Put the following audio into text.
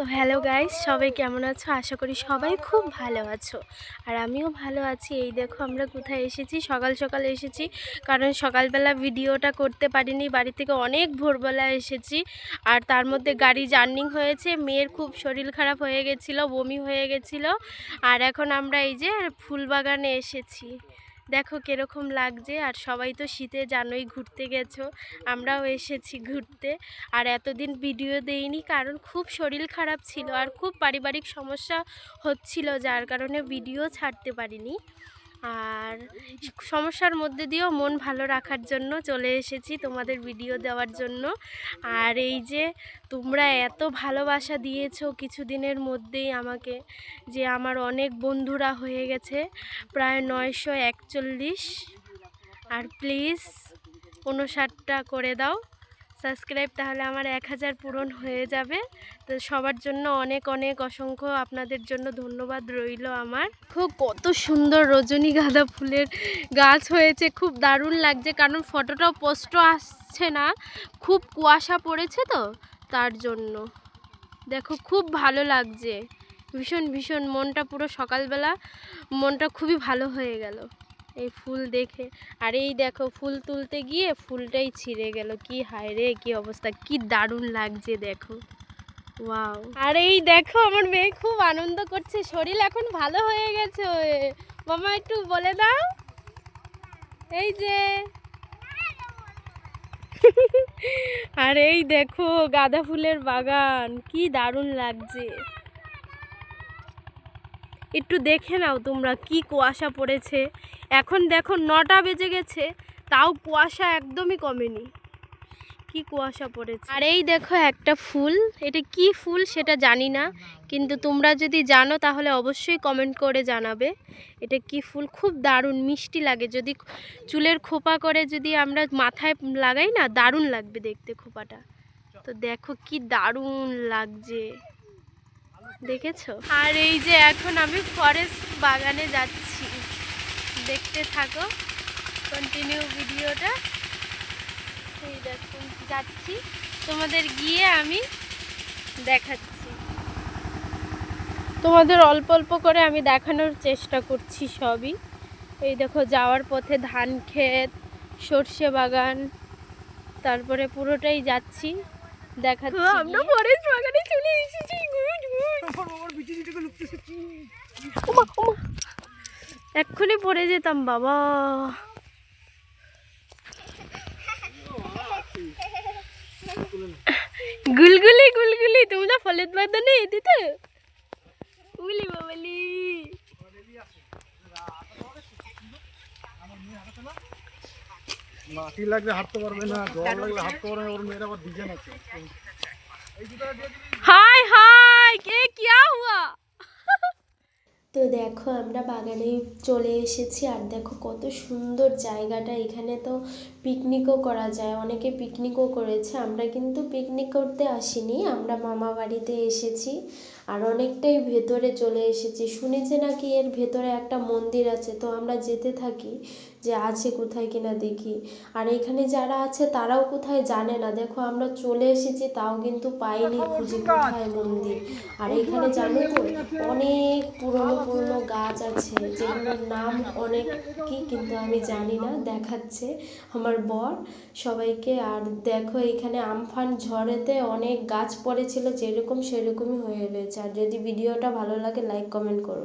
তো hello guys, সবাই কেমন আছো? আশা করি সবাই খুব ভালো আছো। আর আমিও ভালো আছি। এই দেখো আমরা কোথায় এসেছি? সকাল সকাল এসেছি। কারণ সকালবেলা ভিডিওটা করতে পারিনি, বাড়ি থেকে অনেক ভোরবেলা এসেছি। আর তার মধ্যে গাড়ি জার্নিং হয়েছে, মেয়ের খুব শরীর খারাপ হয়ে গেছিল, বমি হয়ে গেছিল। আর এখন আমরা এই যে ফুলবাগানে এসেছি। দেখো কীরকম লাগছে। আর সবাই তো শীতে জানোই ঘুরতে গেছো। আমরাও এসেছি ঘুরতে। আর এতদিন ভিডিও দেইনি কারণ খুব শরীর খারাপ ছিল। আর খুব পারিবারিক সমস্যা হচ্ছিল, যার কারণে ভিডিও ছাড়তে পারিনি। আর সমস্যার মধ্যে দিয়েও মন ভালো রাখার জন্য চলে এসেছি তোমাদের ভিডিও দেওয়ার জন্য। আর এই যে তোমরা এত ভালোবাসা দিয়েছ কিছুদিনের মধ্যেই আমাকে যে আমার অনেক বন্ধুরা হয়ে গেছে, প্রায় নয়শো একচল্লিশ। আর প্লিজ উনষাটটা করে দাও। সাবস্ক্রাইব তাহলে আমার এক হাজার পূরণ হয়ে যাবে। তো সবার জন্য অনেক অনেক অসংখ্য আপনাদের জন্য ধন্যবাদ রইল আমার। খুব কত সুন্দর রজনীগন্ধা ফুলের গাছ হয়েছে, খুব দারুণ লাগছে, কারণ ফটোটাও স্পষ্ট আসছে না। খুব কুয়াশা পড়েছে তো তার জন্য। দেখো, খুব ভালো লাগছে। ভীষণ ভীষণ, মনটা পুরো সকালবেলা মনটা খুবই ভালো হয়ে গেল। এই ফুল দেখে। আর এই দেখো, ফুল তুলতে গিয়ে ফুলটাই ছিঁড়ে গেল। কি হায় রে, কি অবস্থা, কি দারুণ লাগছে দেখো। ওয়াও। আর এই দেখো, আমার মেয়ে খুব আনন্দ করছে। শরীর এখন ভালো হয়ে গেছে মামা একটু বলে দাও। এই যে। আর এই দেখো, গাঁদা ফুলের বাগান, কি দারুণ লাগছে। একটু দেখে নাও তোমরা কি কুয়াশা পড়েছে। এখন দেখো নটা বেজে গেছে, তাও কুয়াশা একদমই কমেনি। কি কুয়াশা পড়েছে। আর এই দেখো একটা ফুল, এটা কি ফুল সেটা জানি না, কিন্তু তোমরা যদি জানো তাহলে অবশ্যই কমেন্ট করে জানাবে। এটা কি ফুল? খুব দারুণ, মিষ্টি লাগে। যদি চুলের খোপা করে যদি আমরা মাথায় লাগাই না, দারুণ লাগবে দেখতে খোপাটা। তো দেখো কি দারুণ লাগছে। দেখেছ? আর এই যে এখন আমি ফরেস্ট বাগানে যাচ্ছি। দেখতে থাকো। কন্টিনিউ ভিডিওটা। এই দেখো যাচ্ছি। তোমাদের গিয়ে আমি দেখাচ্ছি। তোমাদের অল্প অল্প করে আমি দেখানোর চেষ্টা করছি সবই। এই দেখো যাওয়ার পথে ধান ক্ষেত সর্ষে বাগান তারপরে পুরোটাই যাচ্ছি। দেখাচ্ছি আমরা ফরেস্ট বাগানে চলে এসেছি। এক্ষুনি পড়ে যেতাম বাবা। গুলগুলি গুলগুলি তোমরা ফলের বাগানে দিতে? উলি বাবালি মাটি লাগলে হাঁটতে পারবে না জল লাগলে হাঁটতে পারবে ওর মেয়ের আবার ডিজাইন আছে হাই হাই। কে কিয়া হুয়া তো দেখো আমরা বাগানে চলে এসেছি আর দেখো কত সুন্দর জায়গাটা। এখানে তো পিকনিকও করা যায়, অনেকে পিকনিকও করেছে। আমরা কিন্তু পিকনিক করতে আসিনি, আমরা মামা বাড়িতে এসেছি আর অনেকটাই ভেতরে চলে এসেছি। শুনেছি নাকি এর ভেতরে একটা মন্দির আছে, তো আমরা যেতে থাকি যে আছে কোথায় কিনা দেখি। আর এখানে যারা আছে তারাও কোথায় জানে না। দেখো আমরা চলে এসেছি, তাও কিন্তু পাইনি খুঁজে কোথায় মন্দির। আর এখানে জানো তো, অনেক পুরনো পুরনো গাছ আছে, যেগুলোর নাম অনেক কি কিন্তু আমি জানি না, দেখাচ্ছে আমার বর। সবাইকে আর দেখো এখানে আমফান ঝড়েতে অনেক গাছ পড়েছিল, যেরকম সেরকমই হয়ে রয়েছে। আর যদি ভিডিওটা ভালো লাগে লাইক কমেন্ট করো।